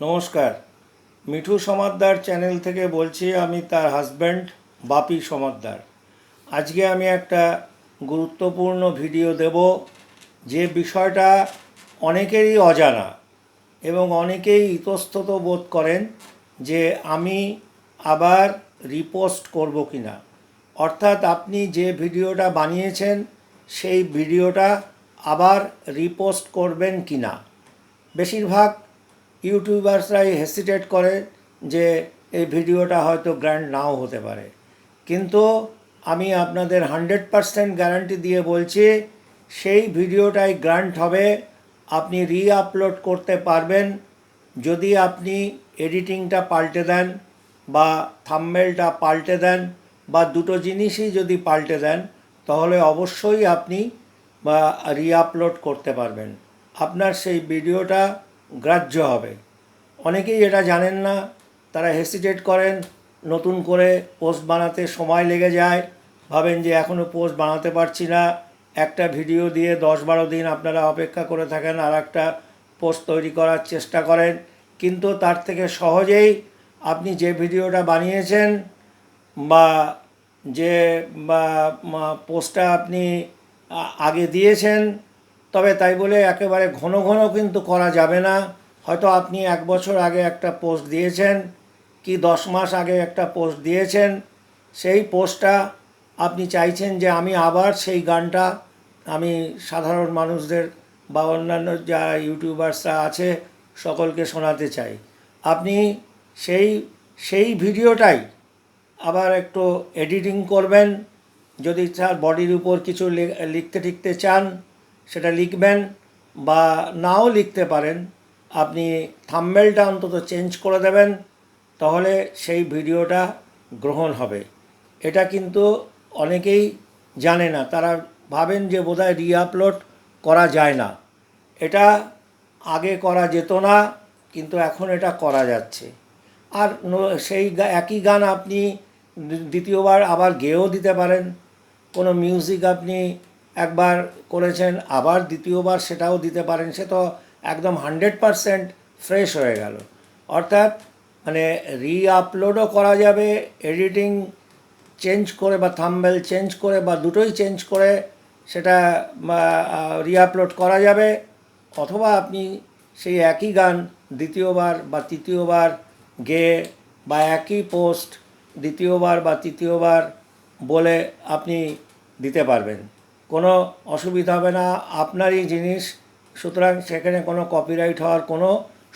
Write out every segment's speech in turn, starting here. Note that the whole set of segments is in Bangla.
নমস্কার। মিঠু সমাদ্দার চ্যানেল থেকে বলছি আমি তার হাজব্যান্ড বাপি সমাদ্দার। আজকে আমি একটা গুরুত্বপূর্ণ ভিডিও দেব, যে বিষয়টা অনেকেরই অজানা এবং অনেকেই ইতস্তত বোধ করেন যে আমি আবার রিপোস্ট করব কি না অর্থাৎ আপনি যে ভিডিওটা বানিয়েছেন, সেই ভিডিওটা আবার রিপোস্ট করবেন কি না বেশিরভাগ ইউটিউবার্সরাই হেসিটেট করে যে এই ভিডিওটা হয়তো গ্র্যান্ড নাও হতে পারে। কিন্তু আমি আপনাদের হান্ড্রেড পারসেন্ট গ্যারান্টি দিয়ে বলছি, সেই ভিডিওটাই গ্র্যান্ট হবে, আপনি রি আপলোড করতে পারবেন। যদি আপনি এডিটিংটা পাল্টে দেন বা থাম্বেলটা পাল্টে দেন বা দুটো জিনিসই যদি পাল্টে দেন, তাহলে অবশ্যই আপনি, বা রি আপলোড করতে পারবেন। আপনার সেই ভিডিওটা গ্রাহ্য হবে। অনেকেই এটা জানেন না, তারা হেসিটেট করেন, নতুন করে পোস্ট বানাতে সময় লেগে যায়। ভাবেন যে এখনও পোস্ট বানাতে পারছি না। একটা ভিডিও দিয়ে দশ বারো দিন আপনারা অপেক্ষা করে থাকেন আর একটা পোস্ট তৈরি করার চেষ্টা করেন। কিন্তু তার থেকে সহজেই আপনি যে ভিডিওটা বানিয়েছেন বা যে, বা পোস্টটা আপনি আগে দিয়েছেন তবে তাই বলে একেবারে ঘন ঘন কিন্তু করা যাবে না। হয়তো আপনি এক বছর আগে একটা পোস্ট দিয়েছেন, কি দশ মাস আগে একটা পোস্ট দিয়েছেন, সেই পোস্টটা আপনি চাইছেন যে আমি আবার সেই গানটা আমি সাধারণ মানুষদের বা অন্যান্য যা ইউটিউবার্সরা আছে সকলকে শোনাতে চাই। আপনি সেই সেই ভিডিওটাই আবার একটু এডিটিং করবেন। যদি তার বডির উপর কিছু লিখতে টিখতে চান সেটা লিখবেন বা নাও লিখতে পারেন, আপনি থাম্বেলটা অন্তত চেঞ্জ করে দেবেন, তাহলে সেই ভিডিওটা গ্রহণ হবে। এটা কিন্তু অনেকেই জানে না, তারা ভাবেন যে বোধহয় রি আপলোড করা যায় না। এটা আগে করা যেত না, কিন্তু এখন এটা করা যাচ্ছে। আর সেই একই গান আপনি দ্বিতীয়বার আবার গেয়েও দিতে পারেন। কোনো মিউজিক আপনি একবার করেছেন, আবার দ্বিতীয়বার সেটাও দিতে পারেন। সে তো একদম হান্ড্রেড পারসেন্ট ফ্রেশ হয়ে গেল। অর্থাৎ মানে রি আপলোডও করা যাবে এডিটিং চেঞ্জ করে বা থাম্বেল চেঞ্জ করে বা দুটোই চেঞ্জ করে সেটা রি আপলোড করা যাবে। অথবা আপনি সেই একই গান দ্বিতীয়বার বা তৃতীয়বার গেয়ে বা একই পোস্ট দ্বিতীয়বার বা তৃতীয়বার বলে আপনি দিতে পারবেন। কোনো অসুবিধা হবে না, আপনারই জিনিস, সুতরাং সেখানে কোনো কপিরাইট হওয়ার কোনো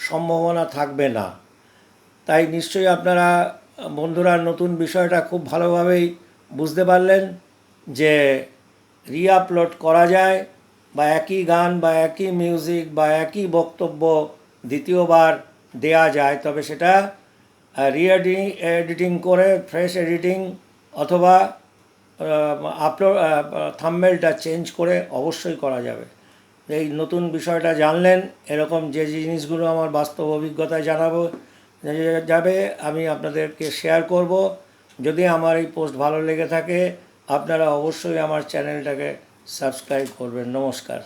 সম্ভাবনা থাকবে না। তাই নিশ্চয়ই আপনারা বন্ধুরা নতুন বিষয়টা খুব ভালোভাবেই বুঝতে পারলেন যে রি আপলোড করা যায় বা একই গান বা একই মিউজিক বা একই বক্তব্য দ্বিতীয়বার দেয়া যায়, তবে সেটা রিএডিং এডিটিং করে ফ্রেশ এডিটিং অথবা আপলোড থাম্বেলটা চেঞ্জ করে অবশ্যই করা যাবে। এই নতুন বিষয়টা জানলেন, এরকম যে জিনিসগুলো আমার বাস্তব অভিজ্ঞতায় জানাব যাবে, আমি আপনাদেরকে শেয়ার করব। যদি আমার এই পোস্ট ভালো লেগে থাকে, আপনারা অবশ্যই আমার চ্যানেলটাকে সাবস্ক্রাইব করবেন। নমস্কার।